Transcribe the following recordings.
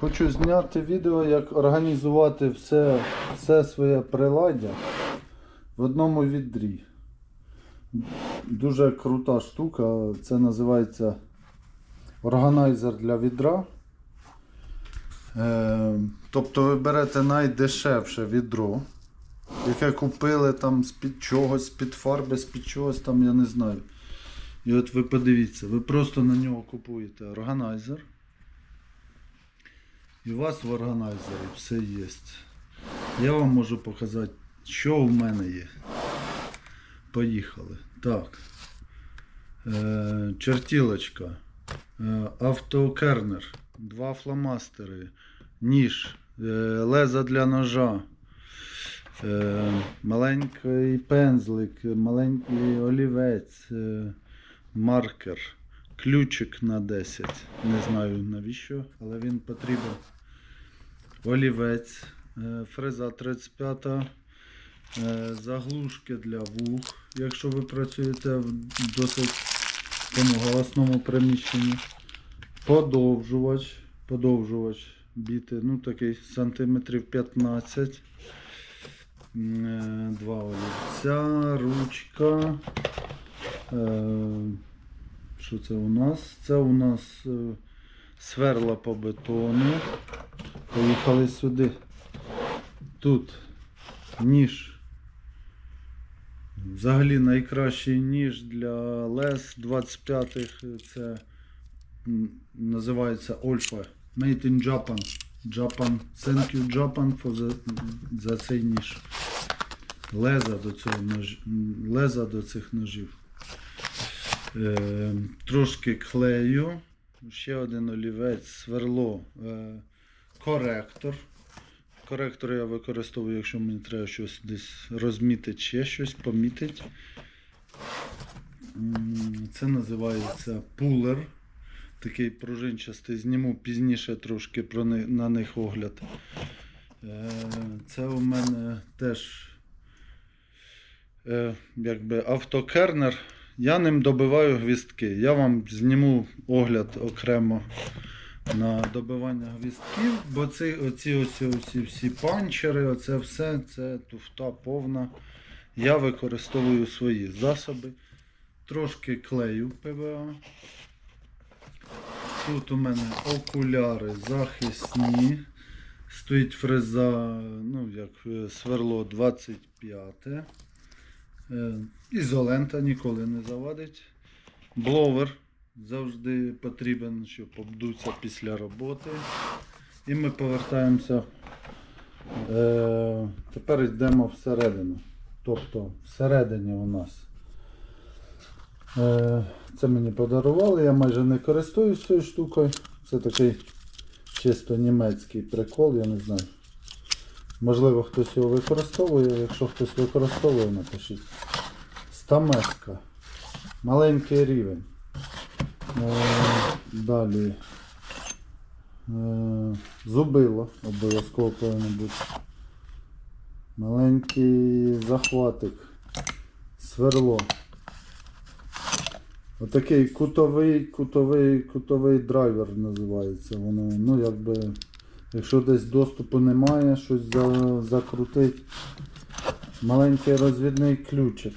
Хочу зняти відео, як організувати все, все своє приладдя в одному відрі. Дуже крута штука. Це називається органайзер для відра. Е, тобто ви берете найдешевше відро, яке купили там з-під чогось, з-під фарби, з-під чогось там, я не знаю. І от ви подивіться, ви просто на нього купуєте органайзер. І у вас в органайзері все є. Я вам можу показати, що в мене є. Поїхали. Так. Е, чертілочка. Е, автокернер. Два фломастери. Ніж. Е, леза для ножа. Маленький пензлик, маленький олівець, маркер, ключик на 10. Не знаю навіщо, але він потрібен. Олівець, е, фреза 35, е, заглушки для вух, якщо ви працюєте в досить тому голосному приміщенні. Подовжувач, подовжувач біти, ну такий сантиметрів 15. М, е, Два олівця, ручка. Що це у нас? Це у нас сверла по бетону. Поїхали сюди. Тут ніж. Взагалі найкращий ніж для лес 25-х. Це називається Ольфа. Made in Japan. Japan. Thank you Japan for the, за цей ніж. Леза до цього нож... леза до цих ножів. Е, трошки клею. Ще один олівець, сверло, е, коректор. Коректор я використовую, якщо мені треба щось десь розмітити, ще щось помітити. Це називається пулер. Такий пружинчастий. Зніму пізніше трошки про ни- на них огляд. Е, Це у мене теж е, якби автокернер. Я ним добиваю гвіздки. Я вам зніму огляд окремо на добивання гвіздків, бо ці, оці, оці, оці всі панчери, оце все, це туфта повна. Я використовую свої засоби. Трошки клею ПВА. Тут у мене окуляри захисні. Стоїть фреза, ну як е, сверло 25. Е, Ізолента ніколи не завадить. Бловер завжди потрібен, щоб обдуться після роботи. І ми повертаємося. Е, тепер йдемо всередину. Тобто всередині у нас. Е, це мені подарували, я майже не користуюсь цією штукою. Це такий чисто німецький прикол, я не знаю. Можливо, хтось його використовує. Якщо хтось використовує, напишіть. Стамеска. Маленький рівень. Е, далі. Е, зубило обов'язково повинно бути. Маленький захватик. Сверло. Отакий кутовий, кутовий, кутовий драйвер називається воно. Ну, якби, якщо десь доступу немає, щось за, закрутить. Маленький розвідний ключик.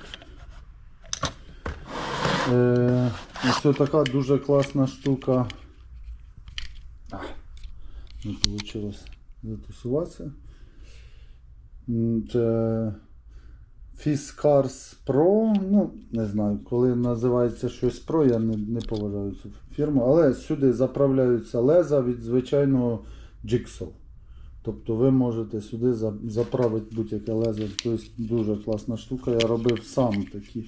Е, ось така дуже класна штука. Не вийшло затусуватися. Це Fiskars Pro. Ну, не знаю, коли називається щось Pro, я не, не поважаю цю фірму. Але сюди заправляються леза від звичайного Jigsaw. Тобто ви можете сюди заправити будь-яке лезо. Тобто дуже класна штука. Я робив сам такі.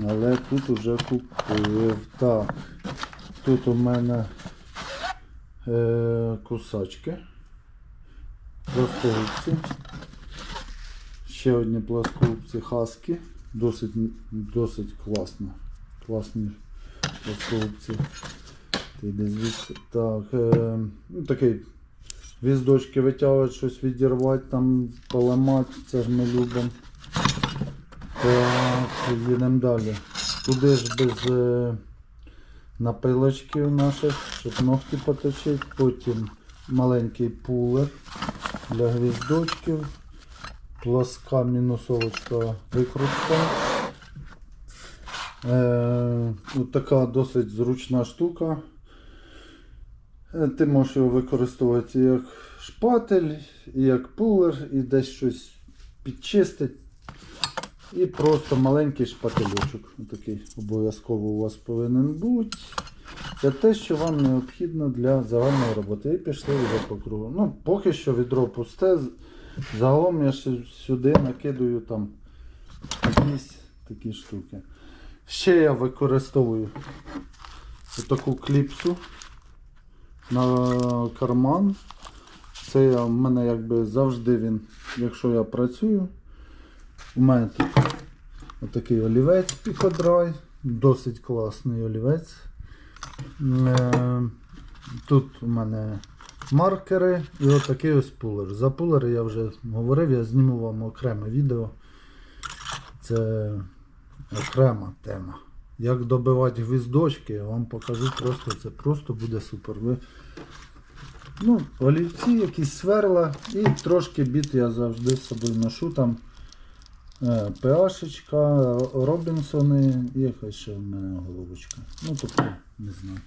Але тут уже купив. Так. Тут у мене е, кусачки. Плоскогубці. Ще одні плоскогубці хаски. Досить, досить класно. Класні звідси. Так, е, ну, такий віздочки витягувати, щось відірвати, там поламати, це ж ми любимо. Так, їдемо далі. Куди ж без е, напилочків наших, щоб ногті поточити. Потім маленький пулер для гвіздочків. Плоска мінусовочка викрутка. Е, от така досить зручна штука. Е, Ти можеш його використовувати як шпатель, і як пулер, і десь щось підчистити. І просто маленький шпательочок. Такий обов'язково у вас повинен бути. Це те, що вам необхідно для загальної роботи. І пішли вже по кругу. Ну, поки що відро пусте. Загалом я ще сюди накидаю там якісь такі штуки. Ще я використовую таку кліпсу на карман. Це в мене якби завжди він, якщо я працюю, у мене тут отакий олівець піходрай, досить класний олівець. Е, Тут у мене маркери і отакий ось пулер. За пулери я вже говорив, я зніму вам окреме відео. Це окрема тема. Як добивати гвіздочки, я вам покажу просто, це просто буде супер. Ви Ну, олівці, якісь сверла і трошки біт я завжди з собою ношу там. Е, PH, Робінсони і якась ще в мене головочка. Ну, тобто, не знаю.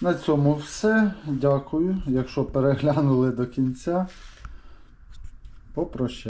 На цьому все. Дякую. Якщо переглянули до кінця, попрощаю.